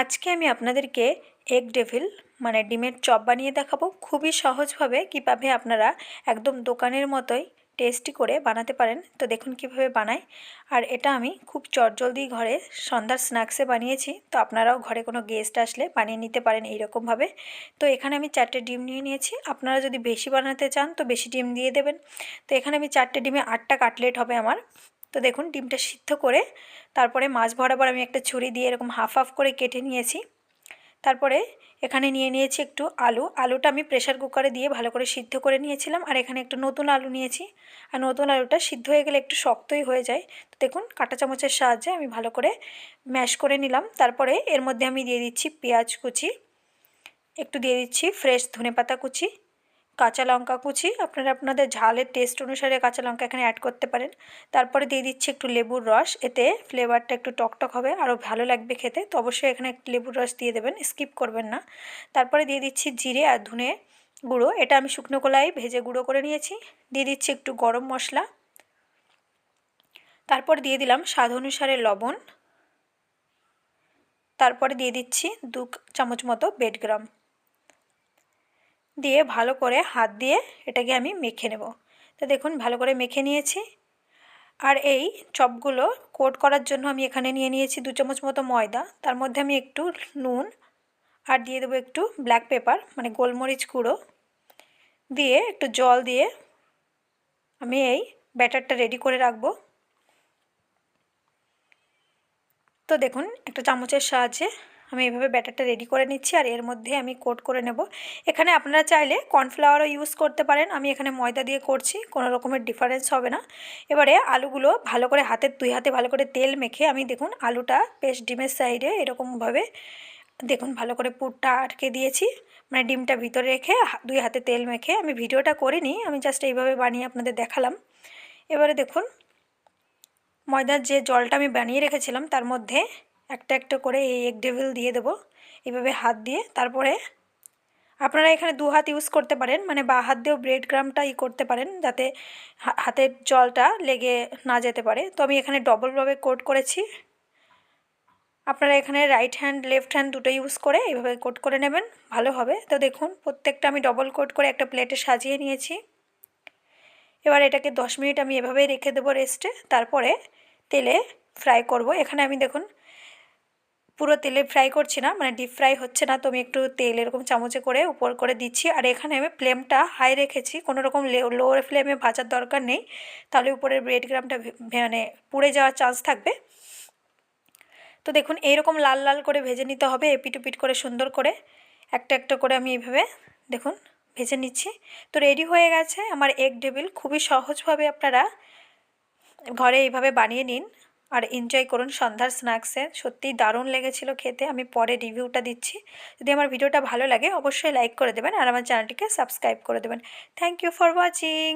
আজকে আমি আপনাদেরকে এগ ডেভিল মানে ডিমের চপ বানিয়ে দেখাবো। খুবই সহজভাবে কীভাবে আপনারা একদম দোকানের মতোই টেস্টি করে বানাতে পারেন। তো দেখুন কীভাবে বানাই আর এটা আমি খুব চটজলদি ঘরে সন্ধ্যার স্ন্যাক্সে বানিয়েছি। তো আপনারাও ঘরে কোনো গেস্ট আসলে বানিয়ে নিতে পারেন এইরকমভাবে। তো এখানে আমি চারটে ডিম নিয়ে নিয়েছি। আপনারা যদি বেশি বানাতে চান তো বেশি ডিম দিয়ে দেবেন। তো এখানে আমি চারটে ডিমে আটটা কাটলেট হবে আমার। তো দেখুন, ডিমটা সিদ্ধ করে তারপরে মাছ বরাবর আমি একটা ছুরি দিয়ে এরকম হাফ হাফ করে কেটে নিয়েছি। তারপরে এখানে নিয়ে নিয়েছি একটু আলু। আলুটা আমি প্রেশার কুকারে দিয়ে ভালো করে সিদ্ধ করে নিয়েছিলাম। আর এখানে একটু নতুন আলু নিয়েছি। আর নতুন আলুটা সিদ্ধ হয়ে গেলে একটু শক্তই হয়ে যায়। তো দেখুন, কাঁটা চামচের সাহায্যে আমি ভালো করে ম্যাশ করে নিলাম। তারপরে এর মধ্যে আমি দিয়ে দিচ্ছি পেঁয়াজ কুচি, একটু দিয়ে দিচ্ছি ফ্রেশ ধনে পাতা কুচি কাঁচা লঙ্কা কুচি, আপনারা আপনাদের ঝালের টেস্ট অনুসারে কাঁচা লঙ্কা এখানে অ্যাড করতে পারেন। তারপরে দিয়ে দিচ্ছি একটু লেবুর রস, এতে ফ্লেভারটা একটু টকটক হবে, আরও ভালো লাগবে খেতে। তো অবশ্যই এখানে একটু লেবুর রস দিয়ে দেবেন স্কিপ করবেন না। তারপরে দিয়ে দিচ্ছি জিরে আর ধুনে গুঁড়ো, এটা আমি শুকনো কলাই ভেজে গুঁড়ো করে নিয়েছি। দিয়ে দিচ্ছি একটু গরম মশলা। তারপর দিয়ে দিলাম স্বাদ অনুসারে লবণ। তারপরে দিয়ে দিচ্ছি দু চামচ মতো বেডগ্রাম দিয়ে ভালো করে হাত দিয়ে এটাকে আমি মেখে নেব। তো দেখুন, ভালো করে মেখে নিয়েছি। আর এই চপগুলো কোট করার জন্য আমি এখানে নিয়ে নিয়েছি দু চামচ মতো ময়দা। তার মধ্যে আমি একটু নুন আর দিয়ে দেবো একটু ব্ল্যাক পেপার মানে গোলমরিচ গুঁড়ো। দিয়ে একটু জল দিয়ে আমি এই ব্যাটারটা রেডি করে রাখব। তো দেখুন, একটা চামচের সাহায্যে আমি এভাবে ব্যাটারটা রেডি করে নিচ্ছি আর এর মধ্যে আমি কোট করে নেব। এখানে আপনারা চাইলে কর্নফ্লাওয়ারও ইউজ করতে পারেন। আমি এখানে ময়দা দিয়ে করছি, কোনো রকমের ডিফারেন্স হবে না। এবারে আলুগুলো ভালো করে হাতের দুই হাতে ভালো করে তেল মেখে আমি দেখুন আলুটা বেশ ডিমের সাইডে এরকমভাবে দেখুন ভালো করে পুরটা আটকে দিয়েছি। মানে ডিমটা ভিতরে রেখে দুই হাতে তেল মেখে আমি ভিডিওটা করিনি, আমি জাস্ট এইভাবে বানিয়ে আপনাদের দেখালাম। এবারে দেখুন ময়দার যে জলটা আমি বানিয়ে রেখেছিলাম, তার মধ্যে একটা একটা করে এই এগ ডেভিল দিয়ে দেবো। এভাবে হাত দিয়ে। তারপরে আপনারা এখানে দু হাত ইউজ করতে পারেন। মানে বা হাত দিয়েও ব্রেড গ্রামটা ই করতে পারেন যাতে হাতের জলটা লেগে না যেতে পারে। তো আমি এখানে ডবলভাবে কোট করেছি। আপনারা এখানে রাইট হ্যান্ড লেফট হ্যান্ড দুটো ইউজ করে এইভাবে কোট করে নেবেন। ভালো হবে। তো দেখুন, প্রত্যেকটা আমি ডবল কোট করে একটা প্লেটে সাজিয়ে নিয়েছি। এবার এটাকে দশ মিনিট আমি এভাবেই রেখে দেবো রেস্টে তারপরে তেলে ফ্রাই করব। এখানে আমি দেখুন পুরো তেলে ফ্রাই করছি না মানে ডিপ ফ্রাই হচ্ছে না, তো আমি একটু তেল এরকম চামচে করে উপর করে দিচ্ছি। আর এখানে আমি ফ্লেমটা হাই রেখেছি, কোনো রকম লো ফ্লেমে ভাজার দরকার নেই। তাহলে উপরের ব্রেড গ্রামটা মানে পুড়ে যাওয়ার চান্স থাকবে। তো দেখুন, এইরকম লাল লাল করে ভেজে নিতে হবে, এপিট উপিট করে সুন্দর করে। একটা একটা করে আমি এইভাবে, দেখুন, ভেজে নিচ্ছি। তো রেডি হয়ে গেছে, আমার এগ ডেবিল খুবই সহজভাবে আপনারা ঘরে এইভাবে বানিয়ে নিন। আর এনজয় করুন সন্ধ্যার স্ন্যাক্সে সত্যিই দারুণ লেগেছিল খেতে। আমি পরে রিভিউটা দিচ্ছি। যদি আমার ভিডিওটা ভালো লাগে, অবশ্যই লাইক করে দেবেন আর আমার চ্যানেলটিকে সাবস্ক্রাইব করে দেবেন। Thank you for watching